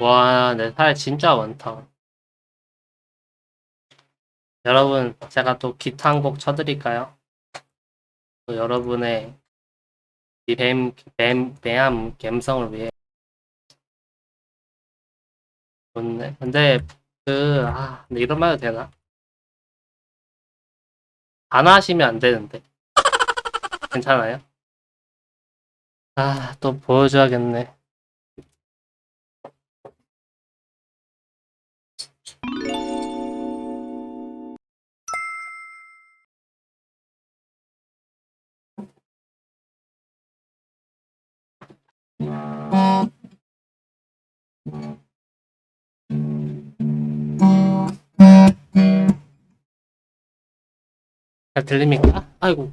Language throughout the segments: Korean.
와, 내 살 진짜 많다. 여러분, 제가 또 기타 한 곡 쳐드릴까요? 또 여러분의 이 뱀, 뱀, 뱀 감성을 위해. 좋네. 근데, 그, 아, 근데 이런 말 해도 되나? 안 하시면 안 되는데. 괜찮아요? 아, 또 보여줘야겠네. 잘 들립니까? 아이고.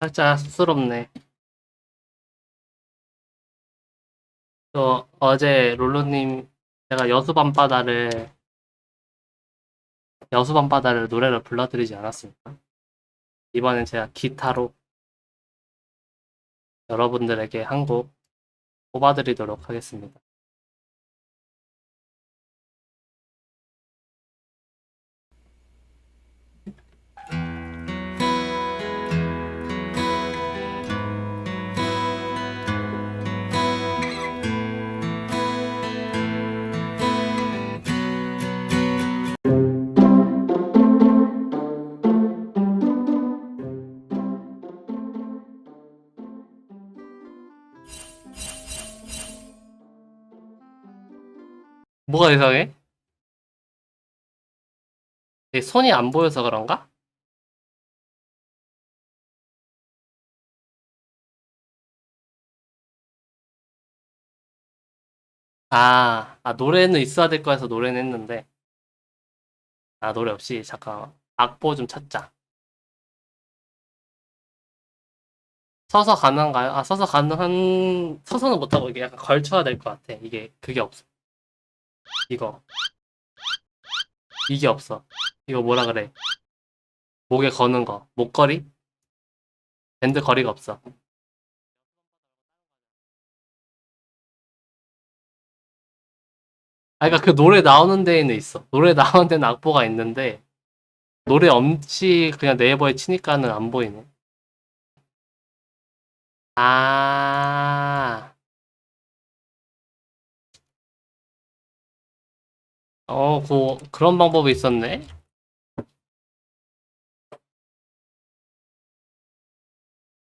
살짝 쑥스럽네. 저 어제 롤로님 제가 여수 밤바다를 여수 밤바다를 노래를 불러드리지 않았습니까? 이번엔 제가 기타로 여러분들에게 한 곡 뽑아드리도록 하겠습니다. 뭐가 이상해? 내 손이 안 보여서 그런가? 아, 아, 노래는 있어야 될 거여서 노래는 했는데. 아, 노래 없이, 잠깐. 악보 좀 찾자. 서서 가능한가요? 아, 서서 가능한, 서서는 못 하고 이게 약간 걸쳐야 될 것 같아. 이게, 그게 없어. 이거. 이게 없어. 이거 뭐라 그래? 목에 거는 거. 목걸이? 밴드 거리가 없어. 아, 그러니까 그 노래 나오는 데에는 있어. 노래 나오는 데는 악보가 있는데, 노래 없이 그냥 네이버에 치니까는 안 보이네. 아, 어, 그, 그런 방법이 있었네.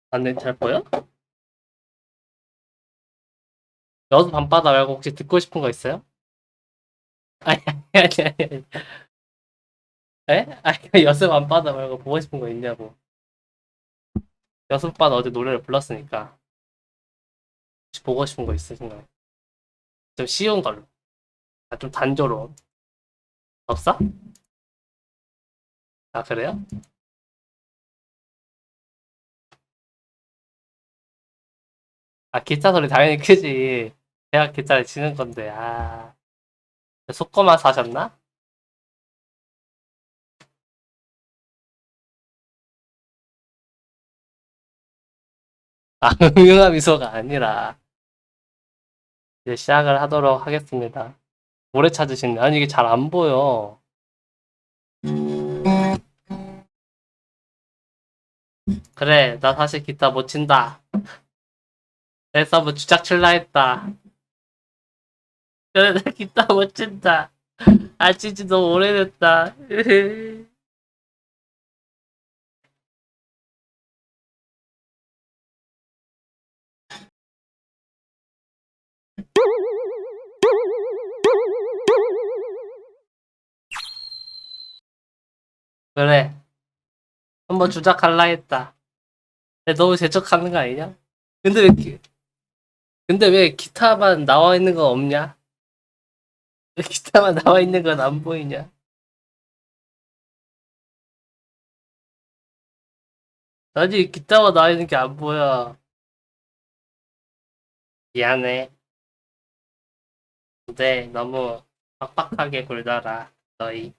안내 잘 보여? 여수 밤바다 말고 혹시 듣고 싶은 거 있어요? 아니, 아니, 아니, 아니. 에? 아니, 여수 밤바다 말고 보고 싶은 거 있냐고. 여수 밤바다 어제 노래를 불렀으니까. 혹시 보고 싶은 거 있으신가요? 좀 쉬운 걸로. 아, 좀 단조로운. 없어? 아, 그래요? 아, 기타 소리 당연히 크지. 제가 기타를 치는 건데, 아. 속고만 사셨나? 아, 음흉한 미소가 아니라, 이제 시작을 하도록 하겠습니다. 오래 찾으시네. 아니, 이게 잘 안 보여. 그래, 나 사실 기타 못 친다. 그래서 뭐 주작 칠라 했다. 그래, 나 기타 못 친다. 아, 친지 너무 오래됐다. 그래. 한번 주작할라 했다. 근데 너무 재촉하는 거 아니냐? 근데 왜, 기- 근데 왜 기타만 나와 있는 거 없냐? 왜 기타만 나와 있는 건 안 보이냐? 아니, 기타가 나와 있는 게 안 보여. 미안해. 근데 너무 빡빡하게 굴더라, 너희.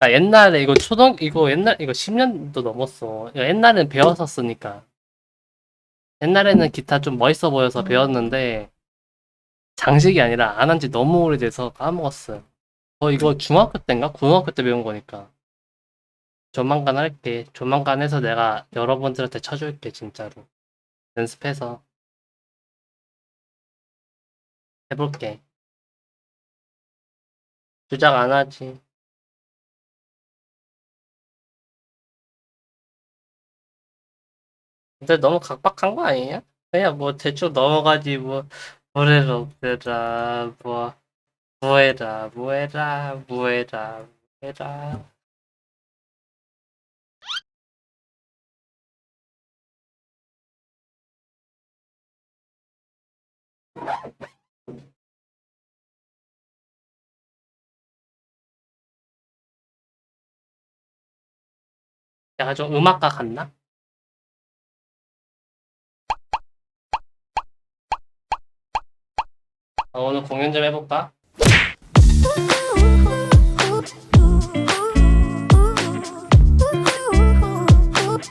아, 옛날에 이거 초등, 이거 옛날, 이거 10년도 넘었어. 이거 옛날엔 배웠었으니까. 옛날에는 기타 좀 멋있어 보여서 배웠는데, 장식이 아니라 안 한 지 너무 오래돼서 까먹었어요. 어, 이거 중학교 때인가? 고등학교 때 배운 거니까. 조만간 할게. 조만간 해서 내가 여러분들한테 쳐줄게, 진짜로. 연습해서. 해볼게. 주작 안 하지. 근데 너무 각박한 거 아니냐? 그냥 뭐 대충 넘어가지 뭐 노래를 없애라 뭐 뭐해라 뭐해라 뭐해라 뭐해라 약간 좀 음악가 같나? 오늘 공연 좀 해볼까?